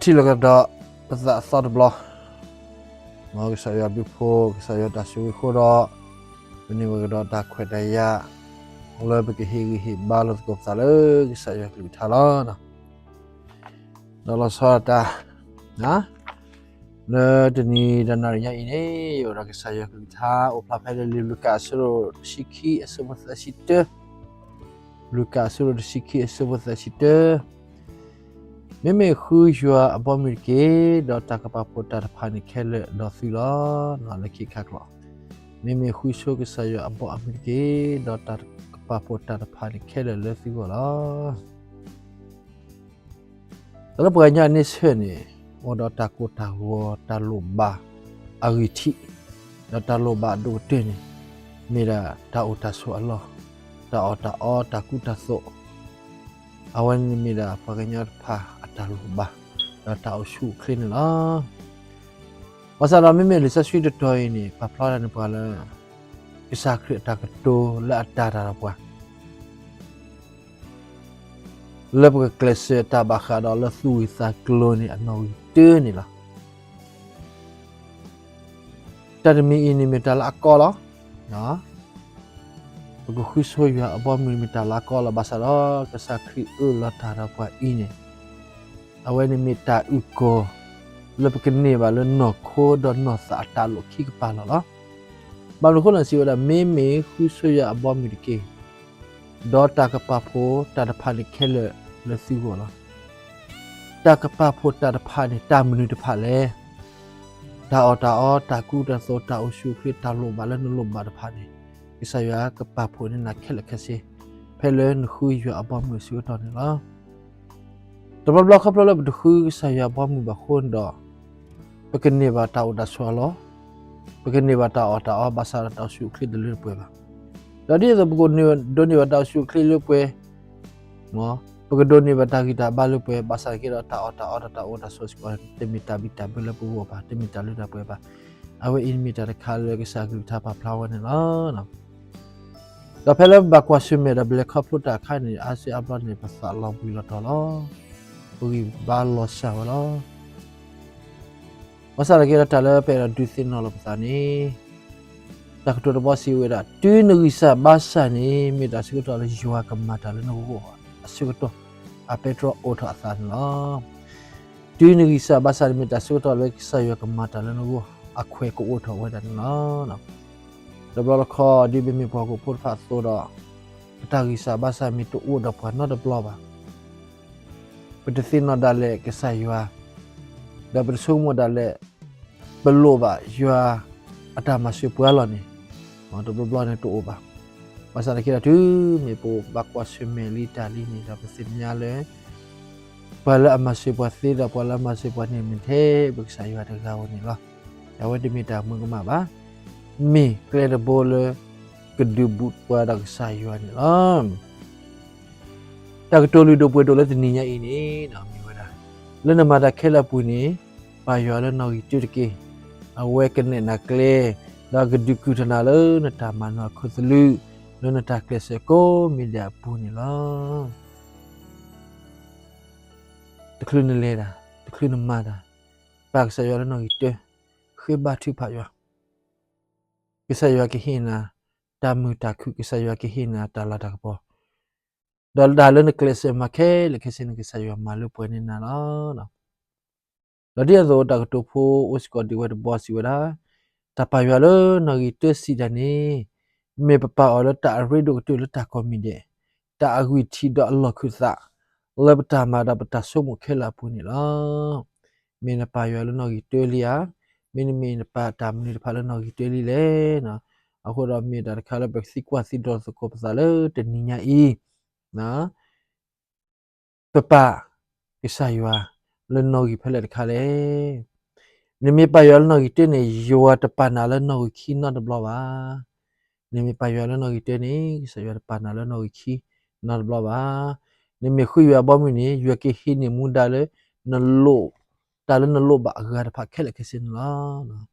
ti lo da za sa de blo mo ke sa ya bi pho ke sa ya da shu kho do ni wo da da khwe da ya lo be ke hi hi ba lo ko sa le ke sa ya ki tha la na da lo sa da na လေတနီဒနာရရင်နေရောရကဆာယကလတာအိုဖလာဖဲလေလူကာဆရိုရှိခီအစမသရှိတလူကာဆရိုရှိခီအစမသရှိတ မေမေခူယွာအပေါ်မီကေဒေါ်တာကပပိုတာဖာနီခဲလေဒေါ်ဖီလာနော်လက်ခိခက်လောမေမေခူရှိုကဆာယအပေါ်အမီကေဒေါ်တာကပပိုတာဖာနီခဲလေလက်ဖီကောလားတော့ပညာနေဆွနေ oda taku tahu taluba ariti da taluba do teni mira ta uta so Allah ta ota o taku taso awan ni mira paganya pa ataluba da ta usu clean la masala me me lisa sweet toy ni pa pla ni pa la isa kri ta ka to la ta ta pa le bu klese ta ba kha da la su sa kloni anoi te ni la ta de mi ini mi ta la ko la na bu khu so ya abo mi mi ta la ko la ba sa la ka sa kri u la ta ra pa i ni awe ni mi ta u ko le bu ke ni ba le no ko do no sa ta lo ki ka pa la la ba lo ko la si wa da me me khu so ya abo mi de ke ဒေါ်တာကပဖိုတာတဖာလေခဲလေလစီကိုလားတာကပဖိုတာတဖာလေတာမနုတဖာလေတာအော်တာအော်တာကူတသောတာအရှုခရတာလိုဘာလနလိုဘာတဖာလေကိစယာကပဖိုနေနာခဲလေခစီဖဲလေနခူရအဘမစီတော်နေလား တဘဘလခပလဘဒခူကိစယာဘမဘခွန်တော့ပကနေဘာတာအဒဆွာလောပကနေဘာတာအော်တာအော်ဘာစာတာရှုခရဒလူပွဲပါဒါဒီဇဘကိုနေဒိုနေဝတာရှုခလီလပွဲမောပကဒိုနေဝတာဂီတာဘာလပွဲဘာစာကေရတာအော်တာအော်တာအော်တာဆိုစကောတမီတာဘီတာဘလပူဝပါတမီတာလူတာပွဲပါအဝဲအင်းမီတာခါလကစာဂီတာပါဖလာဝနေလားနော်ဒါဖဲလဘကွာရှမေဒါဘလက်ခပ်လို့တာခိုင်နေအာစီအဘနေပါစာလောဘူးလတော်လော ဘူဘာလောရှာဝလောမဆာရကေရတာလည်းပဲဒူစင်နော်လို့ပစာနေတကတော်ဘောစီဝဲတာတွင်းနဂိစဘာဆန်နေမိတာစကတော့လေယွာကမတာလေနော်ဘောအစကတော့အပက်ထရိုအော်ထာသန်လားတွင်းနဂိစဘာဆန်မိတာစကတော့လေဆာယွာကမတာလေနော်ဘောအခွဲကိုအော်ထာဝဲတာနော်နော်ဒဘလခေါ်ဒီဘမီပေါ်ကိုပို့ဖတ်ဆိုတော့တာဂိစဘာဆန်မိတူအော်ဒပွားနော်ဒဘလဘာပတသိနော်ဒါလေကဆာယွာဒဘရဆုမဒါလေဘလောဘာယွာအတာမရှိပွား လောနေမတော်ဘလဘလနဲ့တူပါဘာသာကိရတူမေပိုဘကွာဆွေမေလီတာလီနေတာပစစ်ညာလေဘလအမရှိပွားသေးတာဘလအမရှိပွားနေမသေးဘက်ဆိုင်ရတဲ့ကောင်းနေလားရဝတ်မီတာ တဲ့ဆိုင်ရနေလားတကတိုလူတို့ပွေတို့လည်းတင်ညာအင်းနေနော်မြေဝဲတာလနမတာခဲလပူနေပါရွာလည်းနော်ကြီးတူတကေအဝဲကနေနကလေဒါကဒုကုထနာလနတာမနခုသလူလနတာကလစကိုမီဒီယာပူနီလာတခလုနလေတာတခလုနမာတာပါကဆယောလနော်ဤတေခေဘတ်ဖာယောကိဆယောကိဟိနာတာမူတာခုကိဆယောကိဟိနာတာလာတာပေါ် ဒါဒါလနကလစမခဲလကစနကိဆယောမာလူပွေနေနာလားနော်လဒီယဇောတာကတိုဖိုဥစကောဒီဝတ်ဘောစီဝဒါတပါရွာလနော်ဂီတစီဒနေမေပပအော်လတာရီဒိုတူလတာကွန်မီဒေတာအဂွီတီဒအလခုစာလဘတာမာဒပတာဆုမခဲလာပူနေလားမေနပါရွာလနော်ဂီတွဲလီယာမင်းမင်းပါတာမင်းဖာလနော်ဂီတွဲလီလေနော်အခုတော့မေတာခါလဘက်စီကွာစီဒေါ်စကိုပစာလတနိညာဤ နော်ပပကိစာရွာလနော်ဂီဖက်လက်ခါလေနိမေပါယောနော်ဂီတနေယောတပနာလနော်ခီနော်တဘလပါနိမေပါယောနော်ဂီတနေဆယောတပနာလနော်ခီနော်ဘလပါနိမေခွေရဘောမနီယကေဟီနေမူဒါလေနလိုတာလနလိုပါအဂါတဖခဲလက်ခစင်လာနော်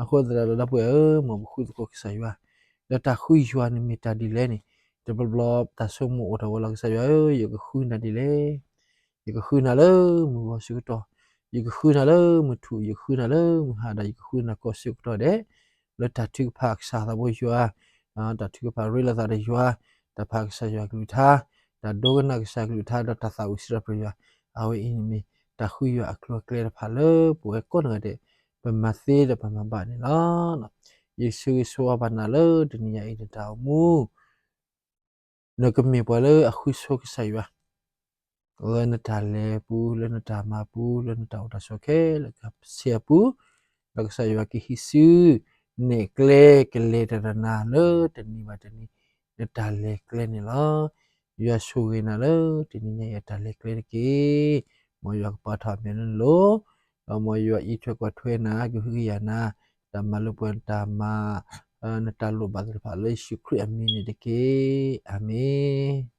အခုဒရလပွေမမခုကိုဆယောလတာခွေယွာနိမေတာဒီလေနေ တဘလဘလတာဆုမအော်တော်လကဆယောယကခွေနာဒီလေယကခွေနာလေမူရှိကတော့ you ku na lo mu thu you ku na lo mu ha da you ku na ko su to de lo ta tu pak sa da bo yua a da tu pa re la da de yua da pak sa yua ku tha da do na sa ku tha da ta sa u sira pro yua a we in mi da khu yua a klo kle da pha lo bo e ko na de ba ma se da ba ma ba ne la na yesu so ba na lo de ni ya i da mu no ka mi bo lo a khu so ka sa yua လနတာလေပူလနတာမပူလနတာတာဆိုခဲလကဆီယပူလကဆာယဝကိဟိစုနေကလေကလေတရနာလတနီမတနီနတာလေကလေနေလောယဆူဝေနာလတနီညရတာလေကလေကေမောယကပါထမနလောမောယဤထွက်ကထွဲနာဂုဟိယနာတမလပွန်တာမ နတာလိုဘာဒဖာလေရှိခရအမီနေတကေအာမင်